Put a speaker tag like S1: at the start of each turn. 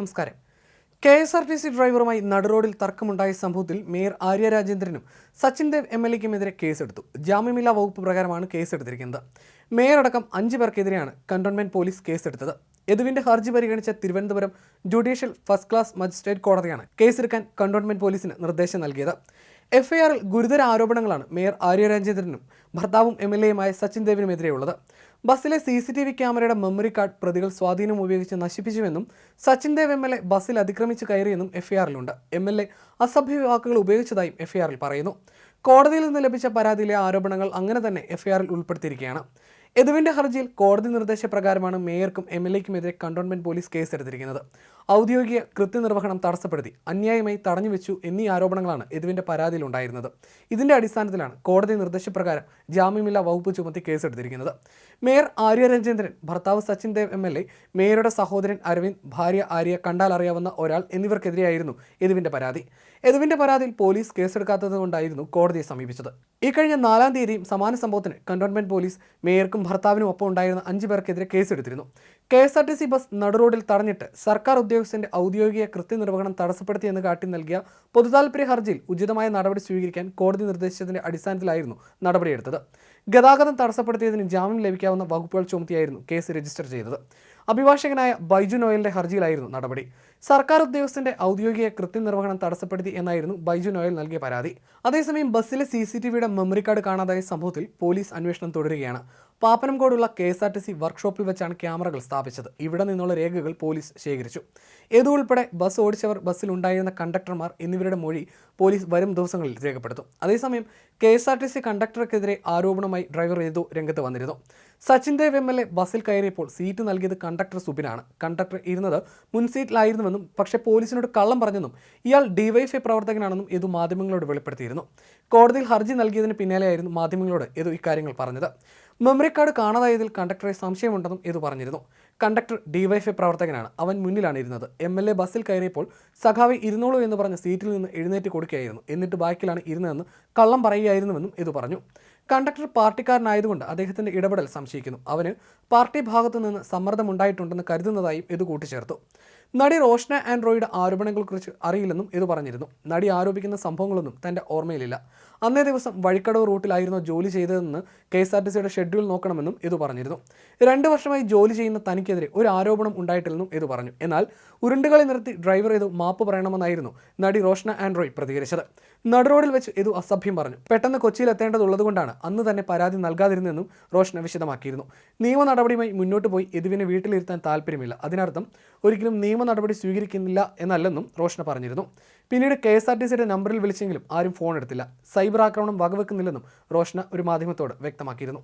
S1: നമസ്കാരം. K S R T C ഡ്രൈവറുമായി നടുറോഡിൽ തർക്കമുണ്ടായ സംഭവത്തിൽ മേയർ ആര്യ രാജേന്ദ്രനും സച്ചിൻ ദേവ് എം എൽ എക്കുമെതിരെ കേസെടുത്തു. ജാമ്യമില്ലാ വകുപ്പ് പ്രകാരമാണ് കേസെടുത്തിരിക്കുന്നത്. മേയർ അടക്കം അഞ്ച് പേർക്കെതിരെയാണ് കണ്ടോൺമെന്റ് പോലീസ് കേസെടുത്തത്. യദുവിന്റെ ഹർജി പരിഗണിച്ച Thiruvananthapuram judicial first class magistrate കോടതിയാണ് കേസെടുക്കാൻ കണ്ടോൺമെന്റ് പോലീസിന് നിർദ്ദേശം നൽകിയത്. എഫ്ഐആറിൽ ഗുരുതര ആരോപണങ്ങളാണ് മേയർ ആര്യ രാജേന്ദ്രനും ഭർത്താവും എം എൽ എയുമായ സച്ചിൻ ദേവിനുമെതിരെയുള്ളത്. ബസ്സിലെ സി സി ടി വി ക്യാമറയുടെ മെമ്മറി കാർഡ് പ്രതികൾ സ്വാധീനം ഉപയോഗിച്ച് നശിപ്പിച്ചുവെന്നും Sachin Dev M L A ബസ്സിൽ അതിക്രമിച്ച് കയറിയെന്നും എഫ്ഐആറിലുണ്ട് എം എൽ എ അസഭ്യ വാക്കുകൾ ഉപയോഗിച്ചതായും എഫ്ഐആറിൽ പറയുന്നു. കോടതിയിൽ നിന്ന് ലഭിച്ച പരാതിയിലെ ആരോപണങ്ങൾ അങ്ങനെ തന്നെ എഫ്ഐആറിൽ ഉൾപ്പെടുത്തിയിരിക്കുകയാണ്. യദുവിന്റെ ഹർജിയിൽ കോടതി നിർദ്ദേശപ്രകാരമാണ് മേയർക്കും എം എൽ എക്കുമെതിരെ കണ്ടോൺമെന്റ് പോലീസ് കേസെടുത്തിരിക്കുന്നത്. ഔദ്യോഗിക കൃത്യനിർവഹണം തടസ്സപ്പെടുത്തി അന്യായമായി തടഞ്ഞുവെച്ചു എന്നീ ആരോപണങ്ങളാണ് യദുവിന്റെ പരാതിയിലുണ്ടായിരുന്നത്. ഇതിന്റെ അടിസ്ഥാനത്തിലാണ് കോടതി നിർദ്ദേശപ്രകാരം ജാമ്യമില്ലാ വകുപ്പ് ചുമത്തി കേസെടുത്തിരിക്കുന്നത്. മേയർ ആര്യ രഞ്ജേന്ദ്രൻ ഭർത്താവ് Sachin Dev M L A മേയറുടെ സഹോദരൻ അരവിന്ദ് ഭാര്യ ആര്യ കണ്ടാൽ അറിയാവുന്ന ഒരാൾ എന്നിവർക്കെതിരെയായിരുന്നു യദുവിന്റെ പരാതി. യദുവിന്റെ പരാതിയിൽ പോലീസ് കേസെടുക്കാത്തതുകൊണ്ടായിരുന്നു കോടതിയെ സമീപിച്ചത്. ഇക്കഴിഞ്ഞ നാലാം തീയതിയും സമാന സംഭവത്തിന് കന്റോൺമെന്റ് പോലീസ് മേയർക്കും ഭർത്താവിനും ഒപ്പം ഉണ്ടായിരുന്ന അഞ്ചു പേർക്കെതിരെ കേസെടുത്തിരുന്നു. K S R T C bus നടുറോഡിൽ തടഞ്ഞിട്ട് സർക്കാർ ഉദ്യോഗസ്ഥന്റെ ഔദ്യോഗിക കൃത്യനിർവഹണം തടസ്സപ്പെടുത്തിയെന്ന് കാട്ടി നൽകിയ പൊതുതാൽപര്യ ഹർജിയിൽ ഉചിതമായ നടപടി സ്വീകരിക്കാൻ കോടതി നിർദ്ദേശത്തിന്റെ അടിസ്ഥാനത്തിലായിരുന്നു നടപടിയെടുത്തത്. ഗതാഗതം തടസ്സപ്പെടുത്തിയതിന് ജാമ്യം ലഭിക്കാവുന്ന വകുപ്പുകൾ ചുമത്തിയായിരുന്നു കേസ് രജിസ്റ്റർ ചെയ്തത്. അഭിഭാഷകനായ ബൈജു നോയലിന്റെ ഹർജിയിലായിരുന്നു നടപടി. സർക്കാർ ഉദ്യോഗസ്ഥന്റെ ഔദ്യോഗിക കൃത്യനിർവഹണം തടസ്സപ്പെടുത്തി എന്നായിരുന്നു ബൈജു നോയൽ നൽകിയ പരാതി. അതേസമയം ബസ്സിലെ സി സി ടി വിയുടെ മെമ്മറി കാർഡ് കാണാതായ സംഭവത്തിൽ പോലീസ് അന്വേഷണം തുടരുകയാണ്. പാപ്പനംകോടുള്ള K S R T C വർക്ക്ഷോപ്പിൽ വെച്ചാണ് ക്യാമറകൾ സ്ഥാപിച്ചത്. ഇവിടെ നിന്നുള്ള രേഖകൾ പോലീസ് ശേഖരിച്ചു. ഏതു ഉൾപ്പെടെ ബസ് ഓടിച്ചവർ ബസ്സിൽ ഉണ്ടായിരുന്ന കണ്ടക്ടർമാർ എന്നിവരുടെ മൊഴി പോലീസ് വരും ദിവസങ്ങളിൽ രേഖപ്പെടുത്തും. അതേസമയം K S R T C കണ്ടക്ടർക്കെതിരെ ആരോപണമായി ഡ്രൈവർ ഏതു രംഗത്ത് വന്നിരുന്നു. Sachin Dev M L A ബസ്സിൽ കയറിയപ്പോൾ സീറ്റ് നൽകിയത് കണ്ടക്ടർ സുബിനാണ്. കണ്ടക്ടർ ഇരുന്നത് മുൻ സീറ്റിലായിരുന്നുവെന്നും പക്ഷേ പോലീസിനോട് കള്ളം പറഞ്ഞെന്നും ഇയാൾ ഡിവൈഎഫ്ഐ പ്രവർത്തകനാണെന്നും ഇതു മാധ്യമങ്ങളോട് വെളിപ്പെടുത്തിയിരുന്നു. കോടതിയിൽ ഹർജി നൽകിയതിന് പിന്നാലെയായിരുന്നു മാധ്യമങ്ങളോട് ഇതു ഇക്കാര്യങ്ങൾ പറഞ്ഞത്. മെമ്മറി കാർഡ് കാണാതായതിൽ കണ്ടക്ടറെ സംശയമുണ്ടെന്നും ഇതു പറഞ്ഞിരുന്നു. കണ്ടക്ടർ ഡിവൈഎഫ്ഐ പ്രവർത്തകനാണ്. അവൻ മുന്നിലാണ് ഇരുന്നത്. എം എൽ എ ബസ്സിൽ കയറിയപ്പോൾ സഖാവി ഇരുന്നോളൂ എന്ന് പറഞ്ഞ സീറ്റിൽ നിന്ന് എഴുന്നേറ്റ് കൊടുക്കുകയായിരുന്നു. എന്നിട്ട് ബാക്കിലാണ് ഇരുന്നതെന്ന് കള്ളം പറയുകയായിരുന്നുവെന്നും ഇതു പറഞ്ഞു. കണ്ടക്ടർ പാർട്ടിക്കാരനായതുകൊണ്ട് അദ്ദേഹത്തിന്റെ ഇടപെടൽ സംശയിക്കുന്നു. അവന് പാർട്ടി ഭാഗത്തു നിന്ന് സമ്മർദ്ദമുണ്ടായിട്ടുണ്ടെന്ന് കരുതുന്നതായും ഇത് കൂട്ടിച്ചേർത്തു. നടി റോഷ്ന ആൻഡ്രോയുടെ ആരോപണങ്ങളെക്കുറിച്ച് അറിയില്ലെന്നും ഇത് പറഞ്ഞിരുന്നു. നടി ആരോപിക്കുന്ന സംഭവങ്ങളൊന്നും തന്റെ ഓർമ്മയിലില്ല. അന്നേ ദിവസം വഴിക്കടവ് റൂട്ടിലായിരുന്നു ജോലി ചെയ്തതെന്ന് കെ എസ് ആർ ടി സിയുടെ ഷെഡ്യൂൾ നോക്കണമെന്നും ഇത് പറഞ്ഞിരുന്നു. രണ്ട് വർഷമായി ജോലി ചെയ്യുന്ന തനിക്കെതിരെ ഒരു ആരോപണം ഉണ്ടായിട്ടില്ലെന്നും ഇത് പറഞ്ഞു. എന്നാൽ ഉരുണ്ടുകളി നിർത്തി ഡ്രൈവർ ഇത് മാപ്പ് പറയണമെന്നായിരുന്നു നടി റോഷ്ന ആൻഡ്രോയ് പ്രതികരിച്ചത്. നടുറോഡിൽ വെച്ച് ഇത് അസഭ്യം പറഞ്ഞു. പെട്ടെന്ന് കൊച്ചിയിൽ എത്തേണ്ടതുള്ളതുകൊണ്ടാണ് അന്ന് തന്നെ പരാതി നൽകാതിരുന്നതെന്നും റോഷ്ന വിശദമാക്കിയിരുന്നു. നിയമ നടപടിയുമായി മുന്നോട്ട് പോയി ഇതുവിനെ വീട്ടിലിരുത്താൻ താല്പര്യമില്ല. അതിനർത്ഥം ഒരിക്കലും നിയമ നടപടി സ്വീകരിക്കുന്നില്ല എന്നല്ലെന്നും റോഷന പറഞ്ഞിരുന്നു. പിന്നീട് കെ എസ് ആർ ടി സിയുടെ നമ്പറിൽ വിളിച്ചെങ്കിലും ആരും ഫോൺ എടുത്തില്ല. സൈബർ ആക്രമണം വകവെക്കുന്നില്ലെന്നും റോഷന ഒരു മാധ്യമത്തോട് വ്യക്തമാക്കിയിരുന്നു.